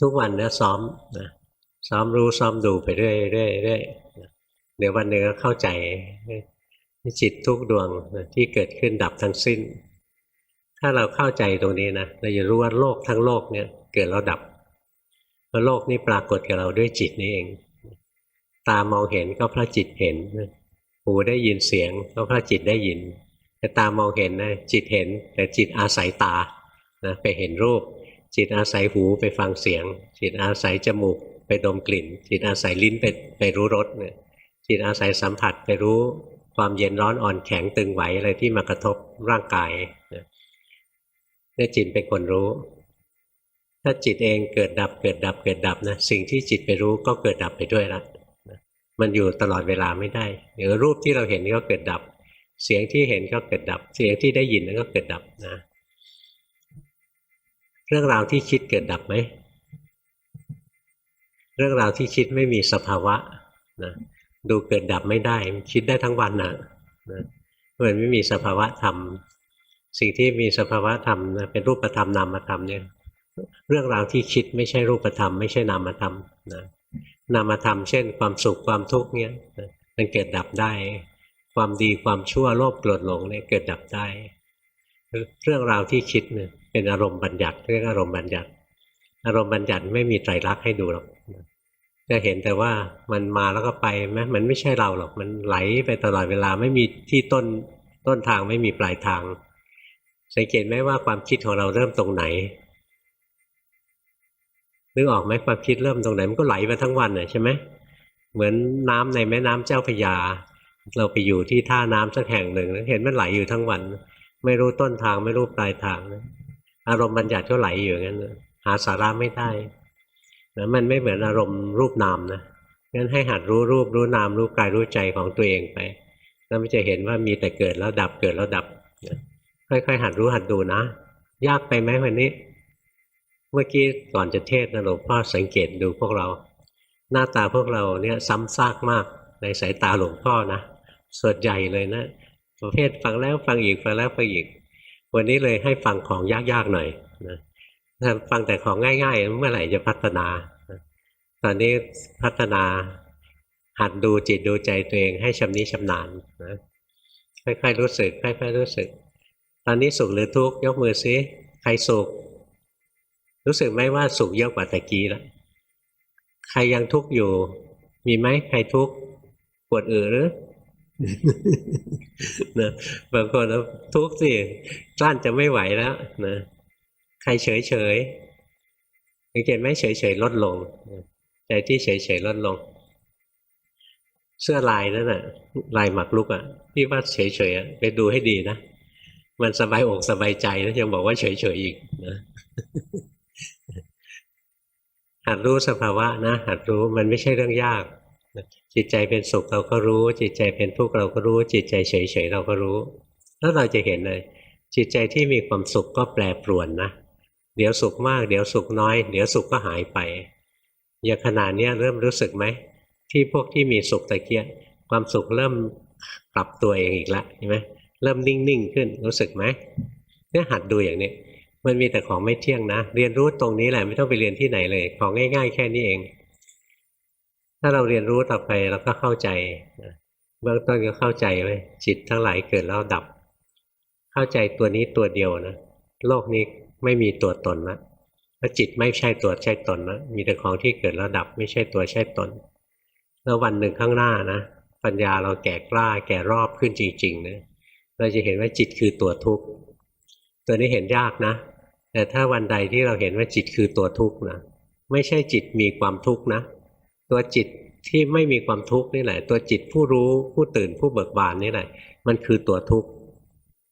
ทุกวันเนี่ยซ้อมนะซ้อมรู้ซ้อมดูไปเรื่อยเรื่อยเรื่อยเดี๋ยววันหนึ่งก็เข้าใจจิตทุกดวงที่เกิดขึ้นดับทั้งสิ้น ถ้าเราเข้าใจตรงนี้นะเราจะรู้ว่าโลกทั้งโลกเนี่ยเกิดแล้วดับเพราะโลกนี้ปรากฏกับเราด้วยจิตนี้เอง ตามองเห็นก็เพราะจิตเห็นหูได้ยินเสียงก็เพราะจิตได้ยินแต่ตามองเห็นนะจิตเห็น แต่จิตอาศัยตานะไปเห็นรูป จิตอาศัยหูไปฟังเสียง จิตอาศัยจมูกไปดมกลิ่น จิตอาศัยลิ้นไปไปรู้รสเนี่ยจิตอาศัยสัมผัสไปรู้ความเย็นร้อนอ่อนแข็งตึงไหวอะไรที่มากระทบร่างกายเนี่ยจิตเป็นคนรู้ ถ้าจิตเองเกิดดับเกิดดับเกิดดับนะสิ่งที่จิตไปรู้ก็เกิดดับไปด้วยละมันอยู่ตลอดเวลาไม่ได้เดี๋ยวรูปที่เราเห็นก็เกิดดับ เสียงที่เห็นก็เกิดดับ เสียงที่ได้ยินก็เกิดดับนะ เรื่องราวที่คิดเกิดดับไหม เรื่องราวที่คิดไม่มีสภาวะนะดูเกิดดับไม่ได้ คิดได้ทั้งวันนะนะมันไม่มีสภาวะธรรม สิ่งที่มีสภาวะธรรมนะเป็นรูปธรรมนามธรรมเนี่ย เรื่องราวที่คิดไม่ใช่รูปธรรม ไม่ใช่นามธรรมนะนามธรรมเช่น ความสุขความทุกข์เนี่ยมันเกิดดับได้ ความดีความชั่วโลภโกรธหลงเนี่ยเกิดดับได้ เรื่องราวที่คิดเนี่ยเป็นอารมณ์บัญญัติเรียกอารมณ์บัญญัติ อารมณ์บัญญัติไม่มีไตรลักษณ์ให้ดูหรอกจะเห็นแต่ว่ามันมาแล้วก็ไปไหมมันไม่ใช่เราหรอกมันไหลไปตลอดเวลาไม่มีที่ต้นต้นทางไม่มีปลายทาง สังเกตไหมว่าความคิดของเราเริ่มตรงไหนนึกออกไหมความคิดเริ่มตรงไหนมันก็ไหลไปทั้งวันเลยใช่ไหมเหมือนน้ำในแม่น้ำเจ้าพยา เราไปอยู่ที่ท่าน้ำสักแห่งหนึ่งเห็นมันไหลอยู่ทั้งวัน ไม่รู้ต้นทางไม่รู้ปลายทางอารมณ์บัญญัติก็ไหลอยู่งั้นหาสาระไม่ได้นะมันไม่เหมือนอารมณ์รูปนามนะงั้นให้หัดรู้รูปรู้นามรู้กายรู้ใจของตัวเองไป แล้วมันจะเห็นว่ามีแต่เกิดแล้วดับเกิดแล้วดับ ค่อยๆ หัดรู้หัดดูนะ ยากไปไหมวันนี้ เมื่อกี้ก่อนจะเทศนะหลวงพ่อสังเกตดูพวกเรา หน้าตาพวกเราเนี่ยซ้ำซากมากในสายตาหลวงพ่อนะส่วนใหญ่เลยนะ ประเภทฟังแล้วฟังอีกฟังแล้วฟังอีก วันนี้เลยให้ฟังของยากๆหน่อยนะถ้าฟังแต่ของง่ายๆ เมื่อไหร่จะพัฒนา ตอนนี้พัฒนาหัดดูจิตดูใจตัวเองให้ชำนิชำนาญนะค่อยๆรู้สึกค่อยๆรู้สึก ตอนนี้สุขหรือทุกข์ยกมือซิใครสุข รู้สึกไหมว่าสุขเยอะกว่าตะกี้แล้วใครยังทุกข์อยู่ มีไหมใครทุกข์ปวดอือหรือ นะบางคนทุกข์สิกลั้นจะไม่ไหวแล้วนะใครเฉยเฉยสังเกตไหมเฉยเฉยลดลงใจที่เฉยเฉยลดลง เสื้อลายนั่นน่ะ ลายหมักลุกอะที่ว่าเฉยเฉยไปดูให้ดีนะมันสบายอกสบายใจแล้วยังบอกว่าเฉยเฉยอีกนะหัดรู้สภาวะนะหัดรู้มันไม่ใช่เรื่องยาก จิตใจเป็นสุขเราก็รู้ จิตใจเป็นทุกข์เราก็รู้ จิตใจเฉยเฉยเราก็รู้ แล้วเราจะเห็นเลย จิตใจที่มีความสุขก็แปรปรวนนะเดี๋ยวสุขมาก เดี๋ยวสุขน้อย เดี๋ยวสุขก็หายไป อย่างขนาดนี้เริ่มรู้สึกไหม ที่พวกที่มีสุขตะเกียความสุขเริ่มปรับตัวเองอีกล้วใช่ไหมเริ่มนิ่งๆขึ้นรู้สึกไหมเนี่ยหัดดูอย่างนี้มันมีแต่ของไม่เที่ยงนะ เรียนรู้ตรงนี้แหละไม่ต้องไปเรียนที่ไหนเลย ของง่าย ๆ แค่นี้เอง ถ้าเราเรียนรู้ต่อไปเราก็เข้าใจเบื้องต้นก็เข้าใจไว้จิตทั้งหลายเกิดแล้วดับ เข้าใจตัวนี้ตัวเดียวนะโลกนี้ไม่มีตัวตนละเพราะจิตไม่ใช่ตัวใช่ตนนะมีแต่ของที่เกิดแล้วดับ ไม่ใช่ตัวใช่ตน แล้ววันหนึ่งข้างหน้านะปัญญาเราแก่กล้าแก่รอบขึ้นจริงๆนะเราจะเห็นว่าจิตคือตัวทุกข์ตัวนี้เห็นยากนะ แต่ถ้าวันใดที่เราเห็นว่าจิตคือตัวทุกข์นะไม่ใช่จิตมีความทุกข์นะ ตัวจิตที่ไม่มีความทุกข์นี่แหละ ตัวจิตผู้รู้ผู้ตื่นผู้เบิกบานนี่แหละ มันคือตัวทุกข์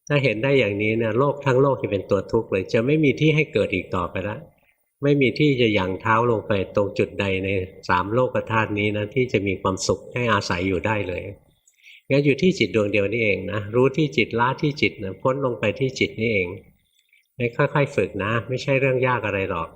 ถ้าเห็นได้อย่างนี้นี่ยโลกทั้งโลกจะเป็นตัวทุกข์เลย จะไม่มีที่ให้เกิดอีกต่อไปแล้วไม่มีที่จะหยั่งเท้าลงไปตรงจุดใดในสามโลกธาตุนี้นะที่จะมีความสุขให้อาศัยอยู่ได้เลยงั้นอยู่ที่จิตดวงเดียวนี่เองนะรู้ที่จิตละที่จิตนะพ้นลงไปที่จิตนี่เองค่อยๆฝึกนะ ไม่ใช่เรื่องยากอะไรหรอก